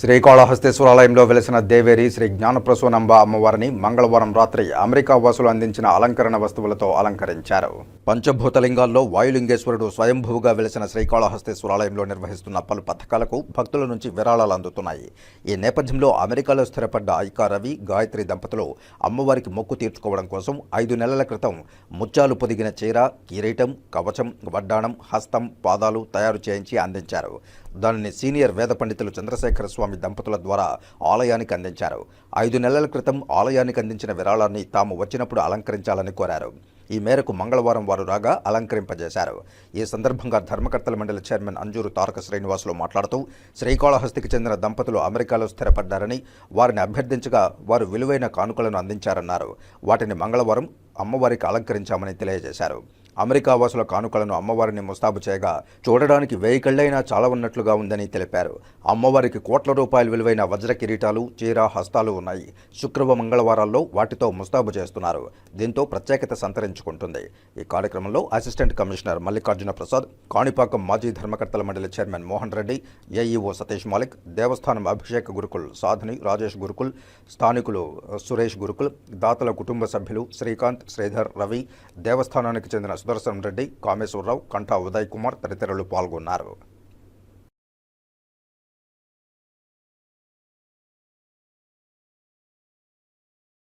శ్రీకాళహస్తేశ్వరాలయంలో వెలిసిన దేవేరి శ్రీ జ్ఞానప్రసూనంబ అమ్మవారిని మంగళవారం రాత్రి అమెరికా వాసులు అందించిన అలంకరణ వస్తువులతో అలంకరించారు. పంచభూతలింగాల్లో వాయులింగేశ్వరుడు స్వయంభువుగా వెలిసిన శ్రీకాళహస్తేశ్వరాలయంలో నిర్వహిస్తున్న పలు పథకాలకు భక్తుల నుంచి విరాళాలు అందుతున్నాయి. ఈ నేపథ్యంలో అమెరికాలో స్థిరపడ్డ ఐకా రవి గాయత్రి దంపతులు అమ్మవారికి మొక్కు తీర్చుకోవడం కోసం ఐదు నెలల క్రితం ముత్యాలు పొదిగిన చీర కిరీటం కవచం వడ్డాణం హస్తం పాదాలు తయారు చేయించి అందించారు. దానిని సీనియర్ వేద పండితులు చంద్రశేఖర స్వామి దంపతుల ద్వారా ఆలయానికి అందించారు. ఐదు నెలల క్రితం ఆలయానికి అందించిన విరాళాన్ని తాము వచ్చినప్పుడు అలంకరించాలని కోరారు. ఈ మేరకు మంగళవారం వారు రాగా అలంకరింపజేశారు. ఈ సందర్భంగా ధర్మకర్తల మండలి చైర్మన్ అంజూరు తారక శ్రీనివాసులు మాట్లాడుతూ శ్రీకాళహస్తికి చెందిన దంపతులు అమెరికాలో స్థిరపడ్డారని వారిని అభ్యర్థించగా వారు విలువైన కానుకలను అందించారన్నారు. వాటిని మంగళవారం అమ్మవారికి అలంకరించామని తెలియజేశారు. అమెరికా వాసుల కానుకలను అమ్మవారిని ముస్తాబు చేయగా చూడడానికి వెయ్యి కళ్ళైనా చాలా ఉన్నట్లుగా ఉందని తెలిపారు. అమ్మవారికి కోట్ల రూపాయల విలువైన వజ్ర కిరీటాలు చీర హస్తాలు ఉన్నాయి. శుక్రవ మంగళవారాల్లో వాటితో ముస్తాబు చేస్తున్నారు. దీంతో ప్రత్యేకత సంతరించుకుంటుంది. ఈ కార్యక్రమంలో అసిస్టెంట్ కమిషనర్ మల్లికార్జున ప్రసాద్ కాణిపాకం మాజీ ధర్మకర్తల మండలి చైర్మన్ మోహన్ రెడ్డి ఏఈఓ సతీష్ మాలిక్ దేవస్థానం అభిషేక్ గురుకుల్ సాధని రాజేష్ గురుకుల్ స్థానికులు సురేష్ గురుకుల్ దాతల కుటుంబ సభ్యులు శ్రీకాంత్ శ్రీధర్ రవి దేవస్థానానికి చెందిన సుదర్శన్ రెడ్డి కామేశ్వరరావు కంఠా ఉదయ్ కుమార్ తదితరులు పాల్గొన్నారు.